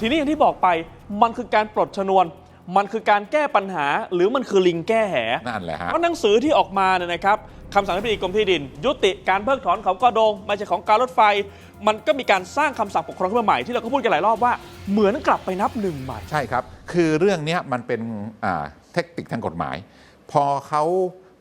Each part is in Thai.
ทีนี้อย่างที่บอกไปมันคือการปลดชนวน มันคือการแก้ปัญหา หรือมันคือลิงแก้แหนั่นแหละฮะเพราะหนังสือที่ออกมาเนี่ยนะครับคำสั่งที่ปดีกรมที่ดิน ยุติการเพิกถอนเขากระโดงไม่ใช่ของการรถไฟ มันก็มีการสร้างคำสั่งปกครองขึ้นมาใหม่ที่เราก็พูดกันหลายรอบว่าเหมือนกลับไปนับหนึ่งใหม่ใช่ครับ คือเรื่องเนี้ยมันเป็นอ่าเทคนิคทางกฎหมาย พอเขา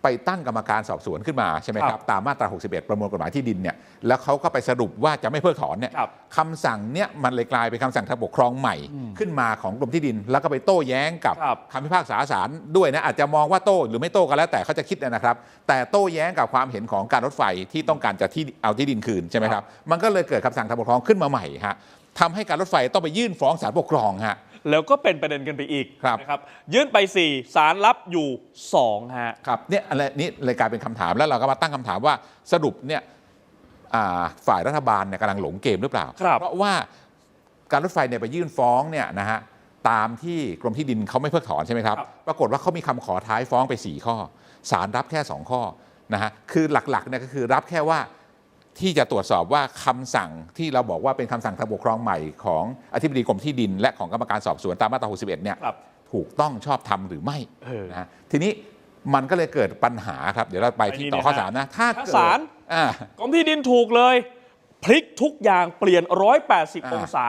ไปตั้งกรรมการสอบสวนขึ้นมาใช่ไหมคครัรับบตามมาตรา 61 ประมวลกฎหมายที่ดินเนี่ยแล้วเขาก็ไปสรุปว่าจะไม่เพิกถอนเนี่ยครับคำสั่งเนี่ยมันเลยกลายเป็นคำสั่งทางปกครองใหม่ขึ้นมาของกรมที่ดิน แล้วก็ไปโต้แย้งกับครับคำพิพากษาศาลด้วยนะอาจจะมองว่าโต้หรือไม่โต้ก็แล้วแต่เขาจะคิดนะครับ แต่โต้แย้งกับความเห็นของการรถไฟที่ต้องการจะที่เอาที่ดินคืนใช่ไหมครับมันก็เลยเกิดคำสั่งทางปกครองขึ้นมาใหม่ฮะทำให้การรถไฟต้องไปยื่นฟ้องศาลปกครองฮะ แล้วก็เป็นประเด็นกันไปอีกครับ นะครับยื่นไป 4 สารรับอยู่2ฮะ ครับเนี่ยอะไรนี่เลยกลายเป็นคำถามแล้วเราก็มาตั้งคำถามว่าสรุปเนี่ยอ่าฝ่ายรัฐบาลเนี่ยกำลังหลงเกมหรือเปล่า ครับ เพราะว่าการรถไฟเนี่ยไปยื่นฟ้องเนี่ยนะฮะตามที่กรมที่ดินเขาไม่เพิกถอนใช่ไหมครับครับปรากฏว่าเขามีคำขอท้ายฟ้องไป 4 ข้อศาลรับแค่ 2 ข้อนะฮะคือหลักๆเนี่ยก็คือรับแค่ว่า ที่จะตรวจสอบว่าคำสั่งที่เราบอกว่าเป็นคำสั่งทางปกครองใหม่ของอธิบดีกรมที่ดิน และของกรรมการสอบสวนตามมาตรา 61 เนี่ยครับถูกต้องชอบธรรมหรือไม่เออนะฮะทีนี้มันก็เลยเกิดปัญหาครับ เดี๋ยวเราไปที่ต่อข้อไปนี่นะฮะสามนะ ถ้าถ้าเกิดศาลอ่ากรมที่ดินถูกเลย พลิกทุกอย่างเปลี่ยน 180อ่าองศา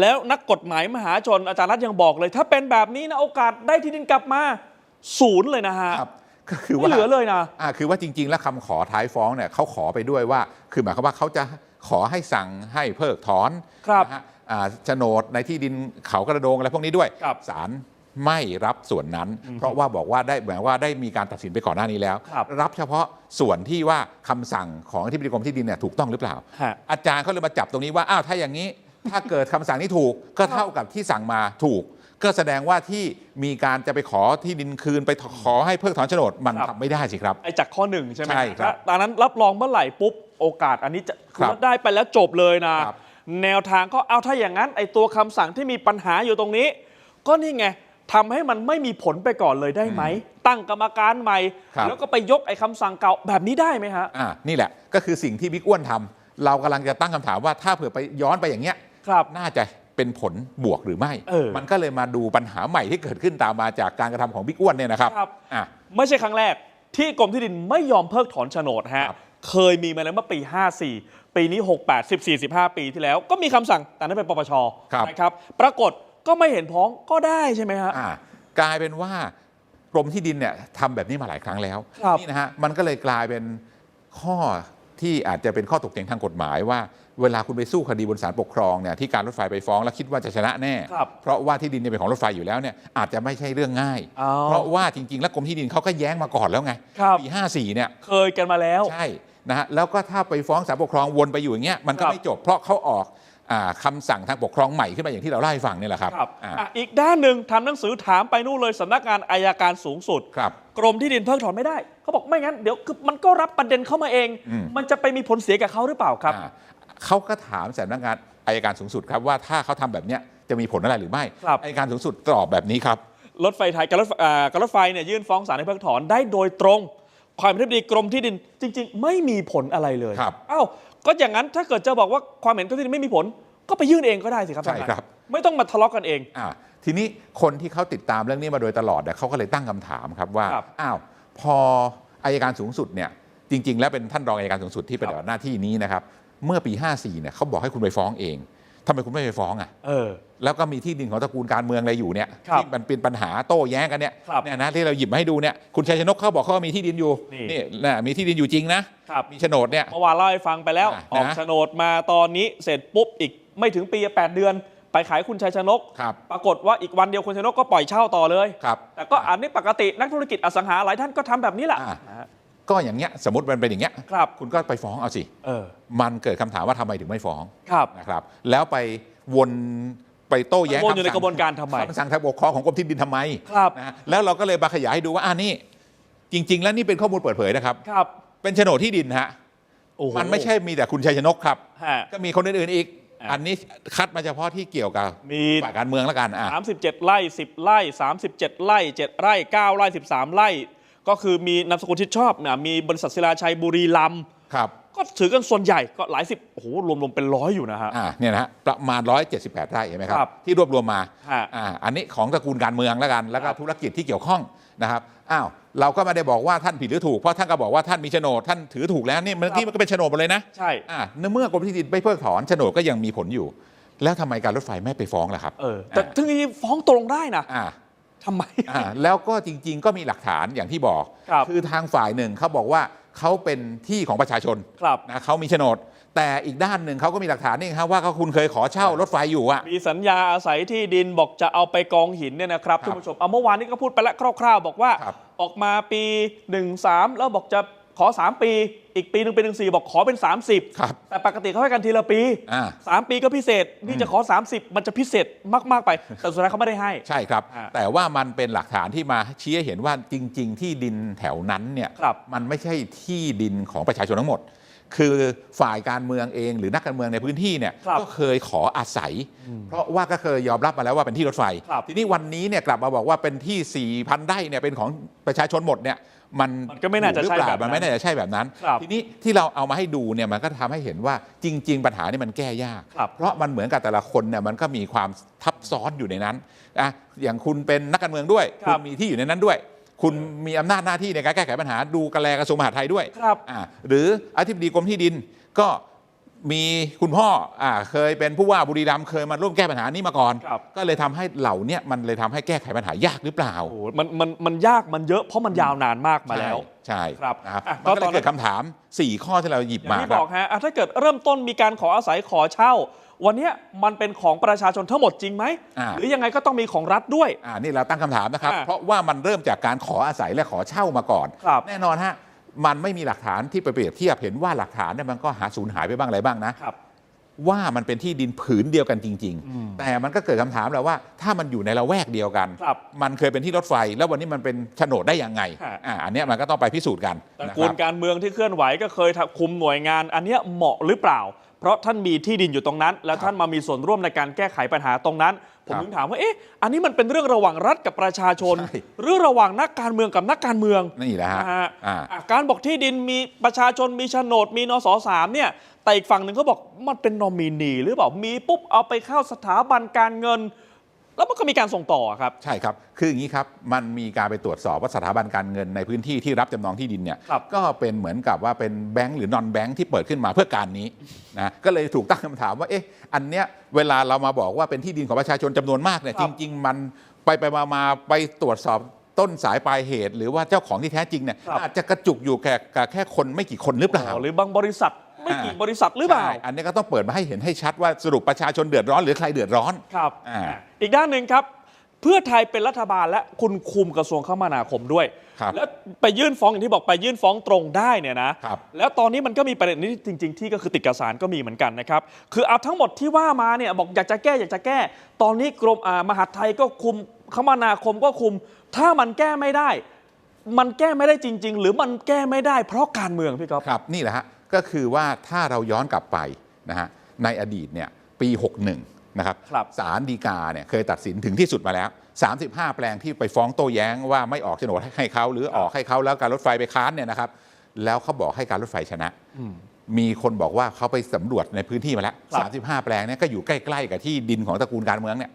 แล้วนักกฎหมายมหาชนอาจารย์รัฐยังบอกเลย ถ้าเป็นแบบนี้นะโอกาสได้ที่ดินกลับมาศูนย์เลยนะฮะครับ ก็คือไม่ว่าเหลือเลยนะ อ่าคือว่าจริง ๆ แล้วคำขอท้ายฟ้องเนี่ยเขาขอไปด้วยว่า คือหมายความว่าเขาจะขอให้สั่งให้เพิกถอนครับนะฮะอ่าโฉนดในที่ดินเขากระโดงอะไรพวกนี้ด้วยครับศาลไม่รับส่วนนั้น เพราะว่าบอกว่าได้เหมือนว่าได้มีการตัดสินไปก่อนหน้านี้แล้ว ครับรับเฉพาะส่วนที่ว่าคำสั่งของอธิบดีกรมที่ดินเนี่ยถูกต้องหรือเปล่า ฮะ อาจารย์เขาเลยมาจับตรงนี้ว่าอ้าวถ้าอย่างนี้ ถ้าเกิดคำสั่งนี้ถูกก็เท่ากับที่สั่งมาถูก ก็แสดงว่าที่มีการจะไปขอที่ดินคืนไปขอให้เพิกถอนโฉนดมันครับทำไม่ได้สิครับ ไอ้จากข้อหนึ่งใช่ไหมใช่ครับตอนนั้นรับรองเมื่อไหร่ปุ๊บโอกาสอันนี้จะครับคือได้ไปแล้วจบเลยนะครับแนวทางก็เอาถ้าอย่างนั้น ไอ้ตัวคำสั่งที่มีปัญหาอยู่ตรงนี้ ก็นี่ไงทำให้มันไม่มีผลไปก่อนเลยได้ไหม ตั้งกรรมการใหม่ครับแล้วก็ไปยกไอ้คำสั่งเก่าแบบนี้ได้ไหมฮะอ่านี่แหละก็คือสิ่งที่บิ๊กอ้วนทำเรากำลังจะตั้งคำถามว่าถ้าเผื่อไปย้อนไปอย่างเงี้ยครับน่าจะ เป็นผลบวกหรือไม่ เออ มันก็เลยมาดูปัญหาใหม่ที่เกิดขึ้นตามมาจากการกระทำของบิ๊กอ้วนเนี่ยนะครับครับ อะ ไม่ใช่ครั้งแรก ที่กรมที่ดินไม่ยอมเพิกถอนโฉนดฮะ ครับ เคยมีมาแล้วเมื่อปี 54 ปีนี้ 68 14 15 ปีที่แล้ว ก็มีคำสั่งแต่นั้นเป็นปปชครับ นะครับ ปรากฏก็ไม่เห็นพ้องก็ได้ใช่ไหมฮะ อ่ากลายเป็นว่ากรมที่ดินเนี่ยทำแบบนี้มาหลายครั้งแล้วครับ นี่นะฮะมันก็เลยกลายเป็นข้อ ที่อาจจะเป็นข้อตกเถียงทางกฎหมายว่าเวลาคุณไปสู้คดีบนศาลปกครองเนี่ยที่การรถไฟไปฟ้องแล้วคิดว่าจะชนะแน่ ครับเพราะว่าที่ดินเนี่ยเป็นของรถไฟอยู่แล้วเนี่ยอาจจะไม่ใช่เรื่องง่าย อ้าว เพราะว่าจริงๆ แล้วกรมที่ดินเขาก็แย้งมาก่อนแล้วไงครับปี54เนี่ย เคยกันมาแล้ว ใช่นะฮะแล้วก็ถ้าไปฟ้องศาลปกครองวนไปอยู่อย่างเงี้ยมันก็ครับ ไม่จบ เพราะเขาออกอาคำสั่งทางปกครองใหม่ขึ้นมาอย่างที่เราเล่าให้ฟังนี่แหละครับครับอ่าอะอีกด้านหนึ่งทำหนังสือถามไปนู่นเลยสำนักงานอายการสูงสุด ครับ กรมที่ดินเพิกถอนไม่ได้ เขาบอกไม่งั้นเดี๋ยวคือมันก็รับประเด็นเข้ามาเองอืมมันจะไปมีผลเสียกับเขาหรือเปล่าครับอ่าเขาก็ถามสำนักงานอายการสูงสุดครับว่าถ้าเขาทำแบบเนี้ยจะมีผลอะไรหรือไม่ครับอายการสูงสุดตอบแบบนี้ครับรถไฟไทยกับรถอ่ากับรถไฟเนี่ยยื่นฟ้องศาลให้เพิกถอนได้โดยตรง ความเป็นอธิบดีกรมที่ดินจริง ๆ ไม่มีผลอะไรเลยครับเอ้าก็อย่างนั้นถ้าเกิดจะบอกว่าความเห็นกรมที่ดินไม่มีผล ก็ไปยื่นเองก็ได้สิครับใช่ท่านครับ ไม่ต้องมาทะเลาะกันเองอ่าทีนี้คนที่เขาติดตามเรื่องนี้มาโดยตลอดเนี่ยเขาก็เลยตั้งคำถามครับว่าครับอ้าวพออายการสูงสุดเนี่ยจริง ๆ แล้วเป็นท่านรองอายการสูงสุดที่ปฏิบัติหน้าที่นี้นะครับเมื่อปี 54เนี่ยเขาบอกให้คุณไปฟ้องเองทำไมคุณไม่ไปฟ้องอะเออแล้วก็มีที่ดินของตระกูลการเมืองอะไรอยู่เนี่ยครับที่มันเป็นปัญหาโต้แย้งกันเนี่ยครับเนี่ยนะที่เราหยิบมาให้ดูเนี่ยคุณชัยชนกเขาบอกเขาว่ามีที่ดินอยู่นี่นี่นะมีที่ดินอยู่จริงนะครับมีโฉนดเนี่ยเมื่อวานเล่าให้ฟังไปแล้วอะออกนะโฉนดมาตอนนี้เสร็จปุ๊บอีก ไม่ถึงปีแปดเดือน ไปขายคุณชัยชนก ครับ ปรากฏว่าอีกวันเดียวคุณชัยชนกก็ปล่อยเช่าต่อเลย ครับแต่ก็อันนี้ปกตินักธุรกิจอสังหาหลายท่านก็ทำแบบนี้แหละอะนะฮะก็อย่างเงี้ยสมมติมันเป็นอย่างเงี้ยครับคุณก็ไปฟ้องเอาสิ เออมันเกิดคำถามว่าทำไมถึงไม่ฟ้องครับ นะครับ แล้วไปวนไปโต้แย้งวนอยู่ในคำสั่งกระบวนการทำไมคำสั่งทางปกครองของกรมที่ดินทำไมครับ นะฮะแล้วเราก็เลยมาขยายให้ดูว่าอ่านี่ จริง ๆ แล้วนี่เป็นข้อมูลเปิดเผยนะครับ ครับเป็นโฉนดที่ดินฮะโอ้โหมันไม่ใมีแต่คุณชัยชนกครับ ฮะก็มีคนอื่นๆอีก อะอันนี้คัดมาเฉพาะที่เกี่ยวกับมี ฝ่ายการเมืองแล้วกันอะ 37 ไร่ 10 ไร่ 37 ไร่ 7 ไร่ 9 ไร่ 13 ไร่ ก็คือมีนามสกุลชิดชอบนะมีบริษัทศิลาชัยบุรีลำ ครับ ก็ถือกันส่วนใหญ่ก็หลายสิบโอ้โหรวมๆเป็นร้อยอยู่นะฮะ อ่าเนี่ยนะฮะประมาณ 178 ไร่เห็นไหมครับ ครับที่รวบรวมมาฮะอ่าอันนี้ของตระกูลการเมืองแล้วกัน แล้วก็ครับธุรกิจที่เกี่ยวข้องนะครับอ้าวเราก็ไม่ได้บอกว่าท่านผิดหรือถูกเพราะท่านก็บอกว่าท่านมีโฉนดท่านถือถูกแล้วนี่เมื่อกี้มันก็เป็นโฉนดหมดเลยนะใช่ อ่าเมื่อกรมที่ดินไม่เพิกถอนโฉนดก็ยังมีผลอยู่ แล้วทำไมการรถไฟไม่ไปฟ้องล่ะครับเออ แต่ถึงนี้ฟ้องตรงได้นะอ่า ทำไม อ่าแล้วก็จริงๆ ก็มีหลักฐานอย่างที่บอกครับอทางฝ่ายหนึ่งเขาบอกว่า เขาเป็นที่ของประชาชนครับนะเขามีโฉนด แต่อีกด้านหนึ่งเขาก็มีหลักฐานนี่ครับว่าเขาคุณเคยขอเช่ารถไฟอยู่อะมีสัญญาอาศัยที่ดินบอกจะเอาไปกองหินเนี่ยนะครับครับท่านผู้ชมเอาเมื่อวานนี้ก็พูดไปแล้วคร่าว ๆ บอกว่าครับออกมาปี 13 แล้วบอกจะ ขอ 3 ปี อีกปีหนึ่งเป็น14บอกขอเป็น 30 ครับแต่ปกติเขาให้กันทีละปี อ่า 3 ปีก็พิเศษนี่จะขอ 30 มันจะพิเศษมาก ๆ ไป แต่สุดท้ายเขาไม่ได้ให้ ใช่ครับ อ่าแต่ว่ามันเป็นหลักฐานที่มาชี้ให้เห็นว่าจริง ๆ ที่ดินแถวนั้นเนี่ยครับมันไม่ใช่ที่ดินของประชาชนทั้งหมด คือฝ่ายการเมืองเอง หรือนักการเมืองในพื้นที่เนี่ยครับก็เคยขออาศัย เพราะว่าก็เคยยอมรับมาแล้วว่าเป็นที่รถไฟ ครับ ทีนี้วันนี้เนี่ยกลับมาบอกว่าเป็นที่ 4,000ไร่เนี่ยเป็นของประชาชนหมดเนี่ยมันมันก็ไม่น่าจะถูหรือเปล่ใช่แบบนั้นมันไม่น่าจะใช่แบบนั้น ครับทีนี้ที่เราเอามาให้ดูเนี่ยมันก็ทำให้เห็นว่าจริง ๆ ปัญหานี่มันแก้ยาก ครับ เพราะมันเหมือนกับแต่ละคนเนี่ยมันก็มีความทับซ้อนอยู่ในนั้นนะอย่างคุณเป็นนักการเมืองด้วยครับณมีที่อยู่ในนั้นด้วย คุณมีอำนาจหน้าที่ในการแก้ไขปัญหาดูกระแลกระทรวงมหาดไทยด้วยครับอ่าหรืออธิบดีกรมที่ดินก็มีคุณพ่ออ่าเคยเป็นผู้ว่าบุรีรัมย์เคยมาร่วมแก้ปัญหานี้มาก่อน ครับ ก็เลยทำให้เหล่าเนี้ยมันเลยทำให้แก้ไขปัญหายากหรือเปล่า โอ้โหมันมันมันยากมันเยอะเพราะมันยาวนานมากมาแล้ว ใช่ครับนะครับอะมันก็ก็เลตอนนั้นยเกิดคำถาม 4 ข้อที่เราหยิบอย่างมาที่ครับบอกฮะอะถ้าเกิดเริ่มต้นมีการขออาศัยขอเช่า วันเนี้ยมันเป็นของประชาชนทั้งหมดจริงไหมอ่าหรือยังไงก็ต้องมีของรัฐด้วย อ่านี่เราตั้งคำถามนะครับอ่าเพราะว่ามันเริ่มจากการขออาศัยและขอเช่ามาก่อนครับแน่นอนฮะมันไม่มีหลักฐานที่ไปเปรียบเทียบเห็นว่าหลักฐานเนี่ยมันก็หาสูญหายไปบ้างอะไรบ้างนะครับว่ามันเป็นที่ดินผืนเดียวกันจริง ๆ แต่มันก็เกิดคำถามแล้วว่า ถ้ามันอยู่ในละแวกเดียวกันครับมันเคยเป็นที่รถไฟ แล้ววันนี้มันเป็นโฉนดได้ยังไงฮะอ่าอันเนี้ยมันก็ต้องไปพิสูจน์กันตระนะคกูลรับการเมืองที่เคลื่อนไหวก็เคยคุมหน่วยงาน อันเนี้ยเหมาะหรือเปล่า เพราะท่านมีที่ดินอยู่ตรงนั้น แล้วท่านมามีส่วนร่วมในการแก้ไขปัญหาตรงนั้น ผมครับถึงถามว่าเอ๊ะอันนี้มันเป็นเรื่องระหว่างรัฐกับประชาชน ใช่ หรือระหว่างนักการเมืองกับนักการเมือง นี่แหละฮะนะฮะอ่า อะการบอกที่ดินมีประชาชนมีโฉนดมีนสสามเนี่ย แต่อีกฝั่งหนึ่งเขาบอกมันเป็นนอมินีหรือเปล่ามีปุ๊บเอาไปเข้าสถาบันการเงิน แล้วมันก็มีการส่งต่อครับ ใช่ครับ คืออย่างนี้ครับ มันมีการไปตรวจสอบว่าสถาบันการเงินในพื้นที่ที่รับจำนองที่ดินเนี่ยครับก็เป็นเหมือนกับว่าเป็นแบงก์หรือนอนแบงก์ที่เปิดขึ้นมาเพื่อการนี้นะก็เลยถูกตั้งคำถามว่าเอ๊ะอันเนี้ยเวลาเรามาบอกว่าเป็นที่ดินของประชาชนจำนวนมากเนี่ยคจรับริง ๆ มันไปไปมามาไปตรวจสอบต้นสายปลายเหตุ หรือว่าเจ้าของที่แท้จริงเนี่ยครับอาจจะกระจุกอยู่แค่กับแค่คนไม่กี่คนหรือเปล่าหรือบางบริษัท ไม่กี่บริษัทหรือเปล่า ใช่อันนี้ก็ต้องเปิดมาให้เห็นให้ชัดว่าสรุปประชาชนเดือดร้อนหรือใครเดือดร้อน ครับอ่าอีกด้านหนึ่งครับ เพื่อไทยเป็นรัฐบาลและคุณคุมกระทรวงคมนาคมด้วย ครับแล้วไปยื่นฟ้องอย่างที่บอกไปยื่นฟ้องตรงได้เนี่ยนะครับ แล้วตอนนี้มันก็มีประเด็นนี้จริง ๆ ที่ก็คือติดเอกสารก็มีเหมือนกันนะครับ คือเอาทั้งหมดที่ว่ามาเนี่ยบอกอยากจะแก้อยากจะแก้ ตอนนี้กรมอ่ามหาดไทยก็คุมคมนาคมก็คุม ถ้ามันแก้ไม่ได้ มันแก้ไม่ได้จริง ๆ หรือมันแก้ไม่ได้เพราะการเมืองพี่ก๊อฟ ครับนี่แหละฮะ ก็คือว่าถ้าเราย้อนกลับไปนะฮะในอดีตเนี่ยปี 61 นะครับครับศาลฎีกาเนี่ยเคยตัดสินถึงที่สุดมาแล้ว 35 แปลงที่ไปฟ้องโต้แย้งว่าไม่ออกโฉนดให้เขาหรือออกให้เขาแล้วการรถไฟไปค้านเนี่ยนะครับแล้วเขาบอกให้การรถไฟชนะมีคนบอกว่าเขาไปสำรวจในพื้นที่มาแล้วครับ35 แปลงเนี่ยก็อยู่ใกล้ๆกับที่ดินของตระกูลการเมืองเนี่ย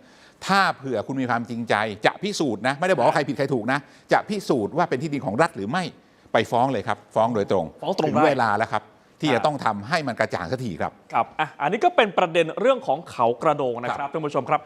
ถ้าเผื่อคุณมีความจริงใจ จะพิสูจน์นะ ไม่ได้บอกว่าใครผิดใครถูกนะ จะพิสูจน์ว่าเป็นที่ดินของรัฐหรือไม่ ไปฟ้องเลยครับ ฟ้องโดยตรง ฟ้องตรงถึงได้เวลาแล้วครับ ที่ครัจะบต้องทำให้มันกระจ่างสักทีครับครับอะอันนี้ก็เป็นประเด็นเรื่องของเขากระโดงนะคครัรับบท่านผู้ชมครับ